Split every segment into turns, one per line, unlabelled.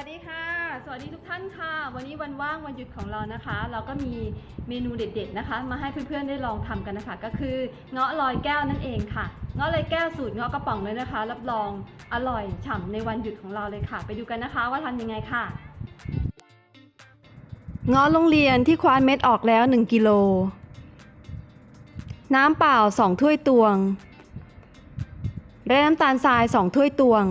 วัสดีค่ะ สวัสดีทุกท่านค่ะ วันนี้วันว่างวันหยุดของเรานะคะ เราก็มีเมนูเด็ดๆนะคะ มาให้เพื่อนๆได้ลองทำกันนะคะ ก็คือเงาะลอยแก้วนั่นเองค่ะ เงาะลอยแก้วสูตรเงาะกระป๋องเลยนะคะ รับรองอร่อยฉ่ำในวันหยุดของเราเลยค่ะ ไปดูกันนะคะว่าทำยังไงค่ะ เงาะโรงเรียนที่คว้านเม็ดออกแล้ว 1 กิโล น้ำเปล่า 2 ถ้วยตวง และน้ำตาลทราย 2 ถ้วยตวง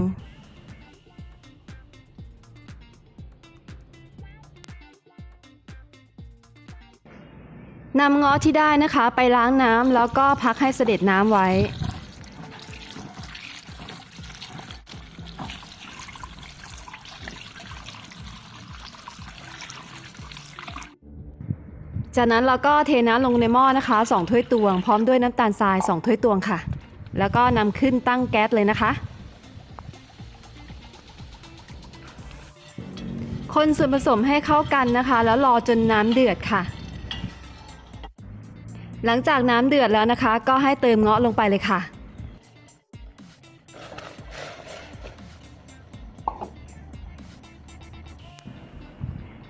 นำเงาะที่ได้นะคะ ไปล้างน้ำแล้วก็พักให้เสด็จน้ำไว้ จากนั้นเราก็เทน้ำลงในหม้อนะคะ2ถ้วยตวง พร้อมด้วยน้ำตาลทราย 2ถ้วยตวงค่ะ แล้วก็นำขึ้นตั้งแก๊สเลยนะคะ คนส่วนผสมให้เข้ากันนะคะ แล้วรอจนน้ำเดือดค่ะ หลังจากน้ำเดือดแล้วนะคะ ก็ให้เติมเงาะลงไปเลยค่ะ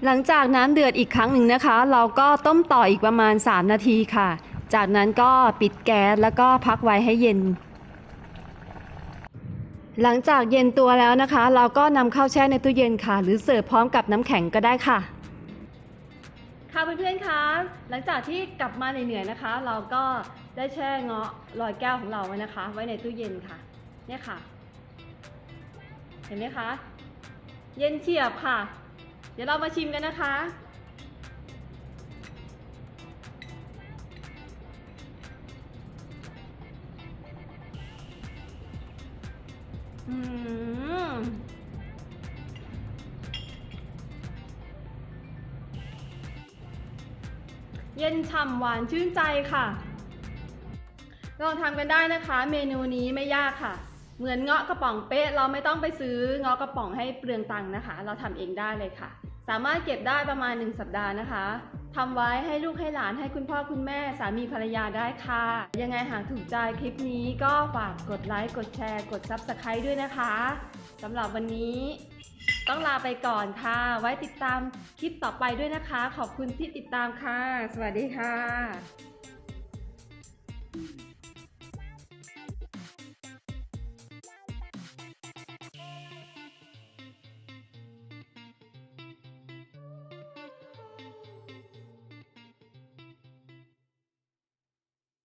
หลังจากน้ำเดือดอีกครั้งหนึ่งนะคะ เราก็ต้มต่ออีกประมาณ 3 นาทีค่ะ จากนั้นก็ปิดแก๊สแล้วก็พักไว้ให้เย็น หลังจากเย็นตัวแล้วนะคะ เราก็นำเข้าแช่ในตู้เย็นค่ะ หรือเสิร์ฟพร้อมกับน้ำแข็งก็ได้ค่ะ ค่ะเพื่อนๆคะ หลังจากที่กลับมาเหนื่อยๆนะคะ เราก็ได้แช่เงาะลอยแก้วของเราไว้นะคะ ไว้ในตู้เย็นค่ะ เนี่ยค่ะ เห็นไหมคะ เย็นเฉียบค่ะ เดี๋ยวเรามาชิมกันนะคะ อืม เย็นฉ่ำหวานชื่นใจค่ะ ลองทำกันได้นะคะ เมนูนี้ไม่ยากค่ะ เหมือนเงาะกระป๋องเป๊ะ เราไม่ต้องไปซื้อเงาะกระป๋องให้เปลืองตังค์นะคะ เราทำเองได้เลยค่ะ สามารถเก็บได้ประมาณ 1 สัปดาห์นะคะ ทำไว้ให้ลูกให้หลานให้คุณพ่อคุณแม่สามีภรรยาได้ค่ะ ยังไงหากถูกใจคลิปนี้ก็ฝากกดไลค์กดแชร์ กด Subscribe ด้วยนะคะสำหรับวันนี้ ต้องลาไปก่อนค่ะ ไว้ติดตามคลิปต่อไปด้วยนะคะ ขอบคุณที่ติดตามค่ะ สวัสดีค่ะ